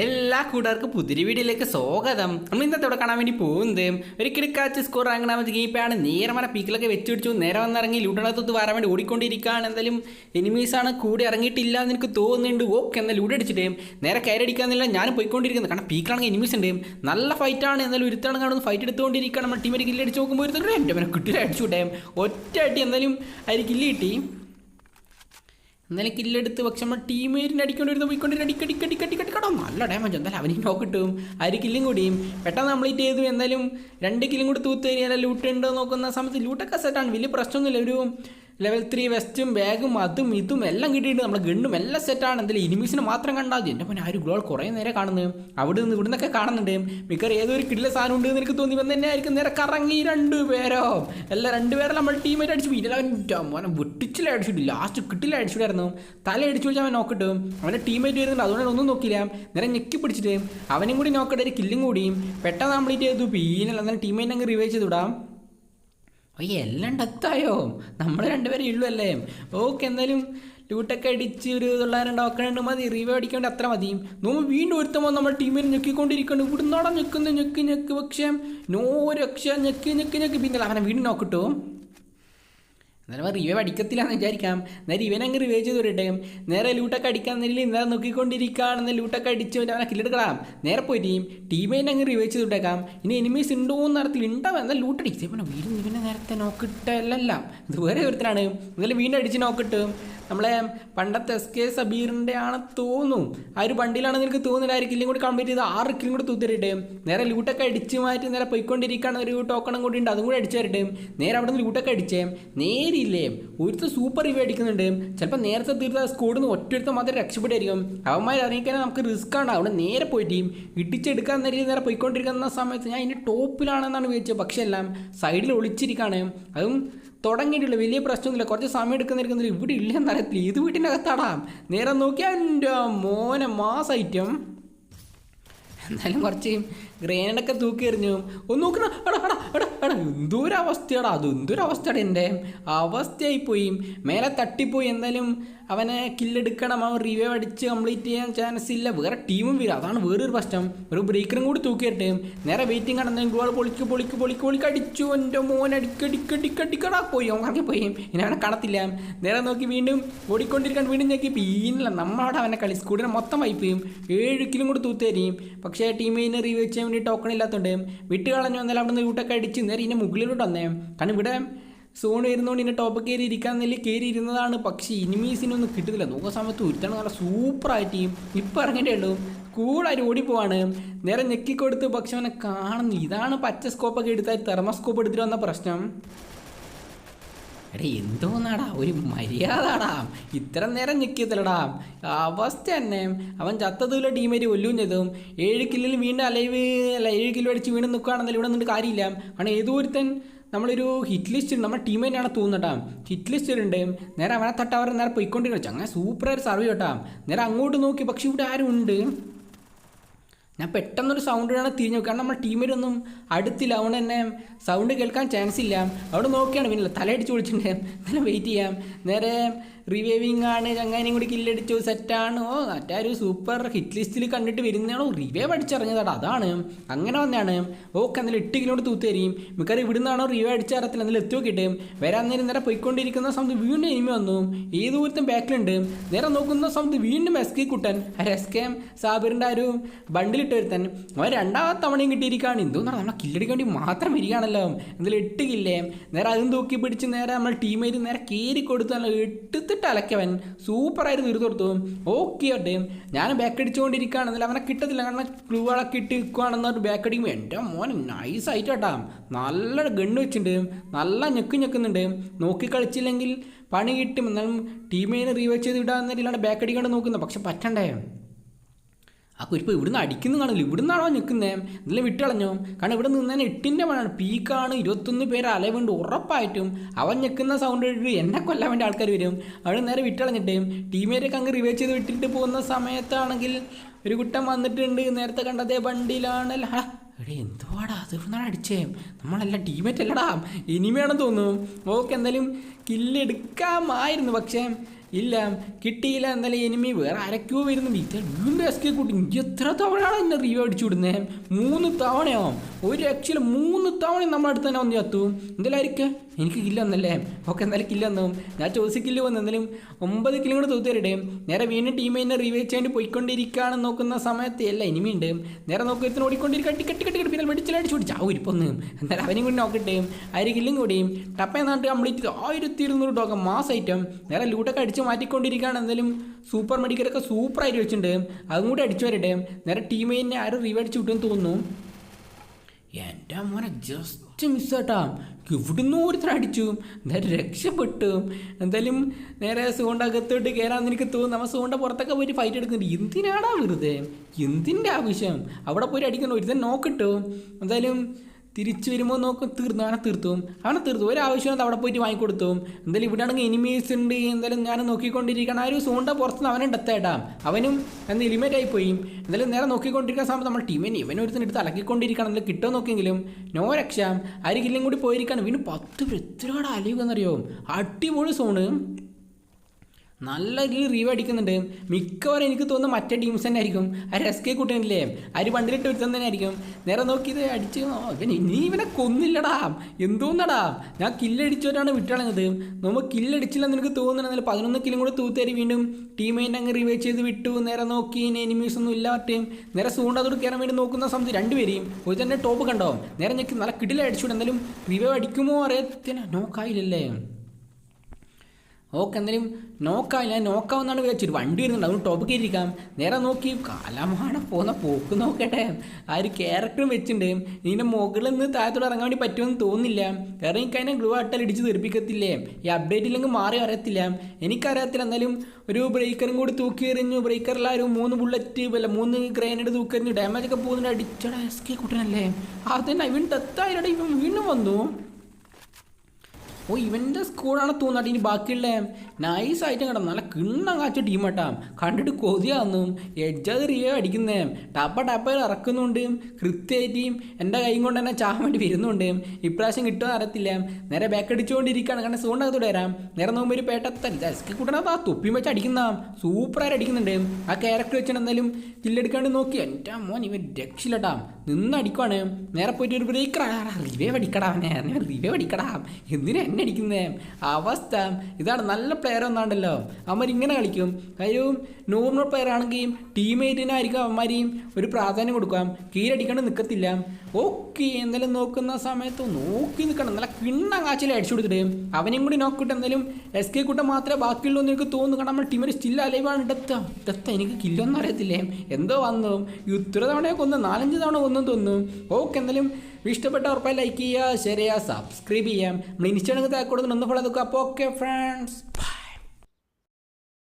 എല്ലാ കൂട്ടുകാർക്കും പുതിരി വീഡിയോയിലേക്ക് സ്വാഗതം. നമ്മൾ ഇന്നത്തെ ഇവിടെ കാണാൻ വേണ്ടി പോകുന്നത് ഒരു കിടക്കാച്ച് സ്കോർ ഗെയിപ്പാണ് ഗീപ്പാണ് മന പീക്കിലൊക്കെ വെച്ചുപിടിച്ചു നേരെ വന്നിറങ്ങി ലൂട്ടണത്തൊത്ത് വരാൻ വേണ്ടി ഓടിക്കൊണ്ടിരിക്കുകയാണ്. എന്തായാലും എനിമീസാണ് കൂടി ഇറങ്ങിയിട്ടില്ല എന്ന് എനിക്ക് തോന്നുന്നുണ്ട്. ഓക്കെ എന്നാൽ ലൂടെ അടിച്ചിട്ട്. നേരെ കയറി അടിക്കാന്നില്ല ഞാൻ പോയിക്കൊണ്ടിരിക്കുന്നത് കാരണം പീക്കിലാണെങ്കിൽ എനിമീസ് ഉണ്ട്. നല്ല ഫൈറ്റാണ് എന്നാലും ഒരുത്താണ് കാണുന്നത് ഫൈറ്റ് എടുത്തുകൊണ്ടിരിക്കുകയാണ്. നമ്മൾ ടീമിൽ കില്ലടിച്ച് നോക്കുമ്പോൾ ഒരുത്തരുടെ എന്റെ പിന്നെ കിട്ടില്ല അടിച്ചു വിട്ടേ ഒറ്റ അടി എന്തായാലും അതിൽ കില്ല് കിട്ടി. എന്നാലും കില്ലെടുത്ത് പക്ഷെ നമ്മൾ ടീമേറ്റിന് അടിക്കൊണ്ടിരുന്ന് പോയിക്കൊണ്ടിരുന്ന അടിക്കടിക്കടിക്കടിക്കടിക്കടോ നല്ല ഡാമേജ് എന്തായാലും അവനും നോക്ക് കിട്ടും. ആര് കില്ലും കൂടിയും. പെട്ടെന്ന് കംപ്ലീറ്റ് ചെയ്തു. എന്തായാലും രണ്ട് കില്ലും കൂടി തൂത്ത് കഴിഞ്ഞാൽ ലൂട്ട് ഉണ്ടോ നോക്കുന്ന സമയത്ത് ലൂട്ടൊക്കെ സെറ്റാണ് വലിയ പ്രശ്നമൊന്നുമില്ല. ഒരു ലെവൽ ത്രീ വെസ്റ്റും ബാഗും അതും ഇതും എല്ലാം കിട്ടിയിട്ട് നമ്മുടെ ഗണ്ണും എല്ലാം സെറ്റാണ് എന്തായാലും ഇനിമീസിനെ മാത്രം കണ്ടാൽ എന്റെ പിന്നെ ആ ഒരു ഗ്ലോൾ കുറേ നേരെ കാണുന്നു? അവിടെ നിന്ന് ഇവിടെ നിന്നൊക്കെ കാണുന്നുണ്ട്. മിക്കവാറും ഏതൊരു കിടില സാധനം ഉണ്ട് എന്ന് എനിക്ക് തോന്നി. വന്ന് തന്നെ ആയിരിക്കും നേരെ കറങ്ങി രണ്ട് പേരോ? എല്ലാം രണ്ട് പേരെ നമ്മൾ ടീമായിട്ട് അടിച്ചു പോയി. അവൻ മോനെ വിട്ടിച്ചില്ല അടിച്ചിട്ട് ലാസ്റ്റ് കിട്ടില്ല അടിച്ചിട്ടായിരുന്നു തല അടിച്ചു വെച്ചാൽ അവൻ നോക്കിട്ട് അവന്റെ ടീമായിട്ട് വരുന്നുണ്ട്. അതുകൊണ്ട് ഒന്നും നോക്കില്ല നേരെ ഞെക്കി പിടിച്ചിട്ട് അവനും കൂടി നോക്കട്ടെ ഒരു കില്ലും കൂടിയും പെട്ടെന്ന് കംപ്ലീറ്റ് ചെയ്തു. പിന്നെ അന്നേരം ടീമേറ്റ് അങ്ങ് റിവൈവ് ചെയ്തു വിടാം അയ്യ എല്ലാം ഡെത്തായോ നമ്മൾ രണ്ടുപേരും ഉള്ളൂ അല്ലേ? ഓക്കെ എന്തായാലും ലൂട്ടൊക്കെ അടിച്ച് ഒരു തൊള്ളായിരം ഡോക്കണുണ്ട് മതി റീവേ അടിക്കേണ്ട അത്ര മതി. നമ്മൾ വീണ്ടും ഒരുത്തമ്പോൾ നമ്മൾ ടീമിൽ ഞെക്കിക്കൊണ്ടിരിക്കുന്നു ഇവിടുന്നോടെ ഞെക്കുന്നു ഞെക്ക് ഞെക്ക്. പക്ഷേ നോ രക്ഷ ഞെക്ക് ഞെക്ക് ഞെക്ക്. പിന്നെ അവനെ വീണ്ടും നോക്കിട്ടോ എന്നാലും റിവേ അടിക്കത്തില്ലാന്ന് വിചാരിക്കാം. നേരെ അങ്ങ് റിവേ ചെയ്ത് വരട്ടെ നേരെ ലൂട്ടൊക്കെ അടിക്കാൻ നേരിൽ നേരെ നോക്കിക്കൊണ്ടിരിക്കുകയാണെന്ന് ലൂട്ടൊക്കെ അടിച്ച് അവനെ കില്ലെടുക്കണം നേരെ പോയി ടീം ടീമേനെ അങ്ങ് റിവേ ചെയ്ത് വിട്ടേക്കാം. ഇനി എനിമീസ് ഉണ്ടോ എന്ന് നടത്തിൽ ഉണ്ടാവും എന്നാൽ ലൂട്ട് പിന്നെ വീണ്ടും ഇവനെ നേരത്തെ നോക്കിട്ടല്ല ഇത് വേറെ ഒരുത്തരാണ്. എന്നാലും വീണ്ടും അടിച്ച് നോക്കിട്ട് നമ്മളെ പണ്ടത്തെ എസ് കെ സബീറിന്റെ ആണ് തോന്നുന്നു. ആ ഒരു വണ്ടിയിലാണെന്ന് എനിക്ക് തോന്നുന്നില്ല ആ കില്ലും കൂടി കംപ്ലീറ്റ് ചെയ്ത് ആറ് കില്ലും കൂടി തൂത്തിരട്ടെ നേരെ ലൂട്ടൊക്കെ അടിച്ച് മാറ്റി നേരെ പോയിക്കൊണ്ടിരിക്കുകയാണ്. ഒരു ടോക്കണും കൂടി ഉണ്ട്. അതും കൂടി അടിച്ചു തരട്ടെ നേരെ അവിടെ നിന്ന് ലൂട്ടൊക്കെ അടിച്ചേ. നേരില്ലേ ഒരുത്ത സൂപ്പർ റിവ്യൂ അടിക്കുന്നുണ്ട്. ചിലപ്പോൾ നേരത്തെ തീർത്ത സ്കോഡിൽ നിന്ന് ഒറ്റ മാത്രം രക്ഷപ്പെട്ടായിരിക്കും അവന്മാർ അറിയിക്കാൻ നമുക്ക് റിസ്ക് ആണ്. അവിടെ നേരെ പോയിട്ട് ഇടിച്ചെടുക്കാൻ നേരം നേരെ പോയിക്കൊണ്ടിരിക്കുന്ന സമയത്ത് ഞാൻ ഇതിന്റെ ടോപ്പിലാണെന്നാണ് വിചാരിച്ചത്. പക്ഷേ എല്ലാം സൈഡിൽ ഒളിച്ചിരിക്കുകയാണ് അതും തുടങ്ങിയിട്ടുള്ള വലിയ പ്രശ്നമൊന്നുമില്ല. കുറച്ച് സമയം എടുക്കുന്നിരിക്കുന്നില്ല ഇവിടെ ഇല്ല എന്നറിയത്തില്ല ഇത് വീട്ടിന്റെ അകത്താടാം നേരെ നോക്കിയാൽ എന്റെ മോനെ മാസ് ഐറ്റം എന്നാലും കുറച്ച് ഗ്രേനഡൊക്കെ തൂക്കി എറിഞ്ഞു. ഒന്ന് നോക്കണ എടാ എടാ എടാ എടാ എന്തോരം അവസ്ഥയാടാ അത് എന്തൊരു അവസ്ഥയാണ് എന്റെ അവസ്ഥയായിപ്പോയി മേലെ തട്ടിപ്പോയി. എന്തായാലും അവനെ കില്ലെടുക്കണം അവൻ റിവ്യൂ അടിച്ച് കംപ്ലീറ്റ് ചെയ്യാൻ ചാൻസ് ഇല്ല. വേറെ ടീമും വരും അതാണ് വേറൊരു പ്രശ്നം. ഒരു ബ്രേക്കറും കൂടി തൂക്കിയിട്ട് നേരെ വെയിറ്റിംഗ് കടന്നു ഗോൾ പൊളിക്ക് പൊളിക്ക് പൊളിക്ക് പൊളിക്ക് അടിച്ചു. എന്റെ മോൻ അടിക്കടിക്കടിക്കടിക്കടാ പോയി. കറങ്ങി പോയി. ഇനി അവനെ കാണത്തില്ല. നേരെ നോക്കി വീണ്ടും ഓടിക്കൊണ്ടിരിക്കാൻ വീണ്ടും ഞെക്കി പീനില്ല നമ്മളവിടെ അവനെ കളി സ്കൂളിനെ മൊത്തം വൈപ്പ് ചെയ്യും. ഏഴ് കിലും കൂടി തൂത്തേരിയും പക്ഷേ ടീമിനെ റിവ്യൂ ചെയ്യാൻ വേണ്ടി ടോക്കൺ ഇല്ലാത്തതുകൊണ്ട് വിട്ട് കളഞ്ഞു വന്നാൽ അവിടെ നിന്ന് വീട്ടൊക്കെ അടിച്ച് നേരെ ഇതിന്റെ മുകളിലോട്ട് വന്നേ. കാരണം ഇവിടെ സോൺ വരുന്നതുകൊണ്ട് ഇതിന്റെ ടോപ്പ് കയറി ഇരിക്കാൻ നെല്ലി കയറി ഇരുന്നതാണ്. പക്ഷേ ഇനിമീസിനൊന്നും കിട്ടുന്നില്ല. നോക്ക സമയത്ത് ഒരുത്താണ് നല്ല സൂപ്പറായിട്ട് ഇപ്പം ഇറങ്ങേണ്ടേ ഉള്ളൂ. കൂളായിട്ട് ഓടിപ്പോവാണ് നേരെ ഞെക്കിക്കൊടുത്ത് പക്ഷെ അവനെ കാണുന്നു ഇതാണ് പച്ച സ്കോപ്പൊക്കെ എടുത്താൽ തെർമോസ്കോപ്പ് എടുത്തിട്ട് വന്ന പ്രശ്നം. എടാ എന്തോന്നാടാ? ഒരു മര്യാദടാ. ഇത്ര നേരം ഞെക്കിയതിലടാ അവസ്ഥ തന്നെ. അവൻ ചത്തതുമില്ല ടീമേറ്റ് കൊല്ലും ചെയ്തും. ഏഴ് കില്ലിൽ വീണ്ടും അലൈവ് അല്ല ഏഴ് കിലോ അടിച്ച് വീണ്ടും നിൽക്കുകയാണെന്നല്ല ഇവിടെ നിന്നിട്ട് കാര്യമില്ല. കാരണം ഏതോ ഒരുത്തൻ നമ്മളൊരു ഹിറ്റ് ലിസ്റ്റ് നമ്മുടെ ടീമേറ്റാണ് തോന്നുന്നട്ടാ. ഹിറ്റ് ലിസ്റ്റിലുണ്ട് നേരെ അവനെ തട്ട നേരെ നേരെ പോയിക്കൊണ്ടിരിക്കണം അങ്ങനെ സൂപ്പറായിട്ട് സർവ് കേട്ടാ നേരെ അങ്ങോട്ട് നോക്കി. പക്ഷെ ഇവിടെ ആരും ഉണ്ട്. ഞാൻ പെട്ടെന്നൊരു സൗണ്ടിനാണ് തിരിഞ്ഞു കാരണം നമ്മൾ ടീമിലൊന്നും അടുത്തില്ല. അതുകൊണ്ട് തന്നെ സൗണ്ട് കേൾക്കാൻ ചാൻസ് ഇല്ല. അവിടെ നോക്കിയാണ് പിന്നെ തലയടിച്ച് വിളിച്ചിട്ടുണ്ട്. എന്നാലും വെയിറ്റ് ചെയ്യാം. നേരെ റിവൈവിങ് ആണ്. ചങ്ങാനും കൂടി കില്ലടിച്ചു സെറ്റാണ് ഓ മറ്റൊരു സൂപ്പർ ഹിറ്റ് ലിസ്റ്റിൽ കണ്ടിട്ട് വരുന്നതാണോ? റിവൈവ് അടിച്ചിറങ്ങിയതാണ് അതാണ്. അങ്ങനെ വന്നതാണ്. ഓക്കെ എന്നാലും എട്ട് കിലോമീറ്റർ തൂത്തേരിയും മിക്കവാറും ഇവിടുന്നാണോ റിവൈവ് അടിച്ചിറത്തില്ല എന്നാലും എത്തി നോക്കിയിട്ട് വരാൻ നേരം നേരെ പോയിക്കൊണ്ടിരിക്കുന്ന സമയത്ത് വീണ്ടും എനിമി വന്നു. ഏത് ദൂരത്തും ബാക്കിലുണ്ട് നേരെ നോക്കുന്ന സമയത്ത് വീണ്ടും S K Kuttan S K സാബിറിന്റെ ആ ഒരു ബണ്ടിലിട്ട് വരുത്തൻ അവൻ രണ്ടാമത്തെ തവണയും കിട്ടിയിരിക്കുകയാണ് എന്തോന്നാണ് നമ്മളെ കില്ലടിക്കാൻ വേണ്ടി മാത്രം വരികയാണല്ലോ. എന്തായാലും എട്ട് കില്ലേ നേരെ അതും തൂക്കി പിടിച്ച് നേരെ നമ്മൾ ടീമേറ്റ് നേരെ കയറി കൊടുത്താൽ നല്ല എടുത്തിട്ട് അലക്കവൻ സൂപ്പറായിട്ട് തീർത്തു കൊടുത്തു. ഓക്കെ ആട്ടെ ഞാൻ ബാക്ക് അടിച്ചുകൊണ്ടിരിക്കുകയാണ്. എന്നാലും അവനെ കിട്ടത്തില്ല. കാരണം ക്ലൂകളൊക്കെ ഇട്ട് നിൽക്കുകയാണെന്ന് ബാക്ക് അടിക്കുമ്പോൾ എന്റെ മോൻ നൈസ് ആയിട്ട് കേട്ടാ. നല്ല ഗണ്ണ് വെച്ചിട്ടുണ്ട്. നല്ല ഞെക്ക് ഞെക്കുന്നുണ്ട്. നോക്കി കളിച്ചില്ലെങ്കിൽ പണി കിട്ടും. എന്നാലും ടീമിനെ റീവച്ച് ചെയ്ത് വിടാന്നില്ലാണ്ട് ബാക്ക് അടിക്കാണ്ട് നോക്കുന്നത് പക്ഷെ പറ്റണ്ടേ? ആ കുരിപ്പ് ഇവിടുന്ന് അടിക്കുന്നു കാണില്ല ഇവിടുന്നാണോ നിൽക്കുന്നത് എന്തെങ്കിലും വിട്ടളഞ്ഞോ കാരണം ഇവിടെ നിന്നതിന് എട്ടിന്റെ മണാണ്. പീക്കാണ് ഇരുപത്തൊന്ന് പേര് അലവുണ്ട് ഉറപ്പായിട്ടും അവൻ ഞെക്കുന്ന സൗണ്ട് കേട്ടിട്ട് എന്നെ കൊല്ലാൻ വേണ്ടി ആൾക്കാർ വരും. അവിടെ നേരെ വിട്ടളഞ്ഞിട്ട് ടീമേറ്റൊക്കെ അങ്ങ് റിവേഴ്സ് ചെയ്ത് വിട്ടിട്ട് പോകുന്ന സമയത്താണെങ്കിൽ ഒരു കുട്ടം വന്നിട്ടുണ്ട്. നേരത്തെ കണ്ടതേ വണ്ടിയിലാണ്. എടേ എന്തുവാടാ? അത് ഇവിടുന്നാണ് അടിച്ചേ? നമ്മളല്ല ടീമേറ്റ് അല്ലടാ. ഇനിമയാണെന്ന് തോന്നുന്നു. ഓക്കെ എന്തായാലും കില്ലെടുക്കാമായിരുന്നു പക്ഷേ ഇല്ല കിട്ടിയില്ല എന്നാലും എനിമി വേറെ ആരൊക്കെയോ വരുന്നു. വീണ്ടും എസ് കെ കൂട്ടി. എത്ര തവണയാണ് എന്നെ റീവ് അടിച്ചു വിടുന്നത് മൂന്ന് തവണയോ ഒരു രക്ഷയിൽ മൂന്ന് തവണ നമ്മുടെ അടുത്ത് തന്നെ വന്ന് ചത്തു. എന്തായാലും എനിക്ക് കില്ല എന്നല്ലേ ഓക്കെ എന്തായാലും കില്ല വന്നു. ഞാൻ ചോദിച്ച കില്ല് വന്നു. എന്തായാലും ഒമ്പത് കിലോ കൂടെ തൂത്തരട്ടെ നേരെ വീണ്ടും ടീമിനെ റീവ് ചെയ്യാൻ പോയിക്കൊണ്ടിരിക്കുകയാണ് നോക്കുന്ന സമയത്ത് അല്ല ഇനിമിയുണ്ട് നേരെ നോക്കി ഓടിക്കൊണ്ടിരിക്കുക ടിക്കറ്റ് കട്ടി ടിക്കറ്റ് പിന്നെ വെടിച്ചിലടിച്ചു പിടിച്ചു. ആ ഉരിപ്പൊന്ന് എന്തായാലും അവനും കൂടി നോക്കട്ടെ. ആ ഒരു കില്ലും കൂടിയും ടപ്പ നാട്ട് കംപ്ലീറ്റ് ആയിരത്തി ഇരുന്നൂറ് ടോക്കൺ മാസ് ഐറ്റം നേരെ ലൂട്ടൊക്കെ അടിച്ച് മാറ്റിക്കൊണ്ടിരിക്കുകയാണ്. എന്തായാലും സൂപ്പർ മെഡിക്കലൊക്കെ സൂപ്പറായിട്ട് വെച്ചിട്ടുണ്ട്. അതും കൂടി അടിച്ചു വരട്ടെ. നേരെ ടീമിനെ ആരും റീവ് കിട്ടുമെന്ന് തോന്നുന്നു. എന്റെ മോനെ ജസ്റ്റ് മിസ്സാട്ടാ ഇവിടുന്ന് ഒരുത്തർ അടിച്ചു. നേരെ രക്ഷപ്പെട്ടു. എന്തായാലും നേരെ സൂണ്ട അകത്തോട്ട് കയറാൻ എനിക്ക് തോന്നുന്നു. നമ്മൾ സൂണ്ട പുറത്തൊക്കെ പോയിട്ട് ഫൈറ്റ് എടുക്കുന്നുണ്ട്. എന്തിനാടാ വെറുതെ? എന്തിന്റെ ആവശ്യം? അവിടെ പോയിട്ട് അടിക്കണം ഒരുത്തൻ നോക്കിട്ടു എന്തായാലും തിരിച്ചു വരുമ്പോൾ നോക്കും തീർന്നു അവനെ തീർത്തും. അവനെ തീർത്തു. ഒരാവശ്യം അവിടെ പോയിട്ട് വാങ്ങിക്കൊടുത്തു. എന്തായാലും ഇവിടെ ആണെങ്കിൽ എനിമീസ് ഉണ്ട് എന്തായാലും ഞാൻ നോക്കിക്കൊണ്ടിരിക്കണം ആ ഒരു സൂണ്ട പുറത്തുനിന്ന് അവനെ ഡെത്തേട്ടാ അവനും എന്ന് എലിമേറ്റ് ആയിപ്പോയി പോയി. എന്തായാലും നേരെ നോക്കിക്കൊണ്ടിരിക്കുന്ന സമയത്ത് നമ്മൾ ടീമിനെ ഇവനൊരുത്തിന് എടുത്ത് അലക്കിക്കൊണ്ടിരിക്കണം എന്തെങ്കിലും കിട്ടുമോ നോക്കിയെങ്കിലും. നോ രക്ഷ. കില്ലും കൂടി പോയിരിക്കണം വീണ്ടും പത്ത് എത്രയോടെ അലിയുമെന്നറിയോ? അടിപൊളി സോണ്. നല്ല രീതിയിൽ റീവ് അടിക്കുന്നുണ്ട്. മിക്കവാറും എനിക്ക് തോന്നുന്നു മറ്റേ ടീംസ് തന്നെ ആയിരിക്കും. ആ എസ് കൂട്ടനില്ലേ? ആര് പണ്ടിലിട്ട് ഒരുത്തൻ തന്നെ ആയിരിക്കും. നേരെ നോക്കി ഇത് അടിച്ച് ഓ, ഇവൻ നീ ഇവനെ കൊന്നില്ലടാ. എന്തോന്നടാ? ഞാൻ കില്ലടിച്ചവരാണ് വിട്ടളഞ്ഞത് നമ്മൾ കില്ലടിച്ചില്ലെന്ന് എനിക്ക് തോന്നുന്നുണ്ടെങ്കിൽ പതിനൊന്ന് കിലും കൂടെ തൂത്തേരി വീണ്ടും ടീമേന്റെ അങ്ങ് റിവൈവ് ചെയ്ത് വിട്ടു. നേരെ നോക്കി എനിമീസ് ഒന്നും ഇല്ല ഇല്ലാട്ടേയും നേരെ സൂണ്ടാതോട് കയറാൻ വേണ്ടി നോക്കുന്ന സമയത്ത് രണ്ടുപേരെയും ഒരു തന്നെ ടോപ്പ് കണ്ടോ? നേരെ ഞെക്കി നല്ല കിടിലടിച്ചു എന്തായാലും റിവൈവ് അടിക്കുമോ അറിയത്തില്ല നോക്കായില്ലല്ലേ? ഓക്കെ എന്തായാലും നോക്കാമില്ല നോക്കാമെന്നാണ് വിചാരിച്ചൊരു വണ്ടി വരുന്നുണ്ട് അതുകൊണ്ട് ടോപ്പ് കയറിയിരിക്കാം നേരെ നോക്കി കാലമാണ് പോകുന്ന പോക്ക് നോക്കട്ടെ. ആ ഒരു ക്യാരക്ടറും വെച്ചിട്ടുണ്ട്. ഇതിന്റെ മുകളിൽ നിന്ന് താഴത്തോട് ഇറങ്ങാൻ വേണ്ടി പറ്റുമെന്ന് തോന്നുന്നില്ല. കാരണം എനിക്ക് അതിനെ ഗ്ലൂ അട്ടൽ ഇടിച്ച് തെറിപ്പിക്കത്തില്ലേ? ഈ അപ്ഡേറ്റ് ഇല്ലെങ്കിൽ മാറി അറിയത്തില്ല. എനിക്കറിയത്തില്ല എന്നാലും ഒരു ബ്രേക്കറും കൂടി തൂക്കി എറിഞ്ഞു. ബ്രേക്കറിൽ മൂന്ന് ബുള്ളറ്റ് അല്ല മൂന്ന് ഗ്രൈനഡ് തൂക്കി എറിഞ്ഞു. ഡാമേജ് ഒക്കെ പോകുന്നുണ്ട്. അടിച്ചടാ എസ് കെ കുട്ടനല്ലേ. അതന്നെ ഇവൻ ഡെത്തായിരടെ ഇവൻ വീണ്ടും വന്നു. ഓ ഇവന്റെ സ്കൂളാണ് തോന്നാട്ട് ഇനി ബാക്കിയുള്ള നൈസ് ആയിട്ട് കേട്ടോ നല്ല കിണ്ണം കാച്ച ടീമാട്ടാ കണ്ടിട്ട് കൊതിയാന്നു എഡ്ജത് റിയോ അടിക്കുന്നേ. ടപ്പ ടപ്പയിൽ ഇറക്കുന്നുണ്ട്. കൃത്യമായിട്ട് എന്റെ കൈ കൊണ്ട് തന്നെ ചാൻ വേണ്ടി വരുന്നുണ്ട്. ഇപ്രാവശ്യം കിട്ടുമെന്ന് അറിയത്തില്ല. നേരെ ബാക്ക് അടിച്ചുകൊണ്ടിരിക്കുകയാണ്. കാരണം സൂണ്ടകത്തോടെ വരാം. നേരെ നോക്കുമ്പോൾ ഒരു പേട്ടത്തല്ല ജസ്റ്റ് കൂട്ടണത് ആ തൊപ്പിയും വെച്ച് അടിക്കുന്ന സൂപ്പറായിട്ട് അടിക്കുന്നുണ്ട്. ആ ക്യാരക്ടർ വെച്ചിട്ട് എന്തായാലും കില്ലെടുക്കാണ്ട് നോക്കി. എന്റെ മോൻ ഇവൻ രക്ഷയില്ലട്ടാ. നിന്ന് അടിക്കുവാണ്. നേരെ പോയിട്ട് ഒരു ബ്രേക്കർ റിവേ അടിക്കടാ റിവേ അടിക്കടാ. എന്തിനാ എന്നെ അടിക്കുന്നേ അവസ്ഥ ഇതാണ് നല്ല പ്ലെയർ ഒന്നാണ്ടല്ലോ അവന്മാർ ഇങ്ങനെ കളിക്കും. കാര്യം നോർമൽ പ്ലെയർ ആണെങ്കിൽ ടീമേറ്റിനായിരിക്കും അവന്മാരെയും ഒരു പ്രാധാന്യം കൊടുക്കാം. കീഴടിക്കാണ്ട് നിൽക്കത്തില്ല ഓക്കെ എന്തെങ്കിലും നോക്കുന്ന സമയത്ത് നോക്കി നിൽക്കണം. നല്ല കിണ്ണ കാച്ചിൽ അടിച്ചു കൊടുത്തിട്ട്. അവനെയും കൂടി നോക്കിയിട്ട് എന്തായാലും എസ് കെ കൂട്ടം മാത്രമേ ബാക്കിയുള്ളൂ എന്ന് എനിക്ക് തോന്നുന്നു. കാരണം നമ്മൾ ടീമിൽ സ്റ്റിൽ അലൈവാണ് ഡെത്ത ഡെത്ത എനിക്ക് കില്ലൊന്നും അറിയത്തില്ലേ? എന്തോ വന്നു. ഇത്ര തവണ കൊന്നു നാലഞ്ച് തവണ കൊന്നു തോന്നുന്നു. ഓക്കെ എന്തായാലും ഇഷ്ടപ്പെട്ട ഉറപ്പായി ലൈക്ക് ചെയ്യുക ഷെയർ ചെയ്യുക സബ്സ്ക്രൈബ് ചെയ്യാം നമ്മൾ ഇൻസ്റ്റാഗ്രാമിൽ താക്കോടുന്നു ഒന്ന് ഫോളോ നോക്കുക അപ്പോൾ ഓക്കെ ഫ്രണ്ട്സ്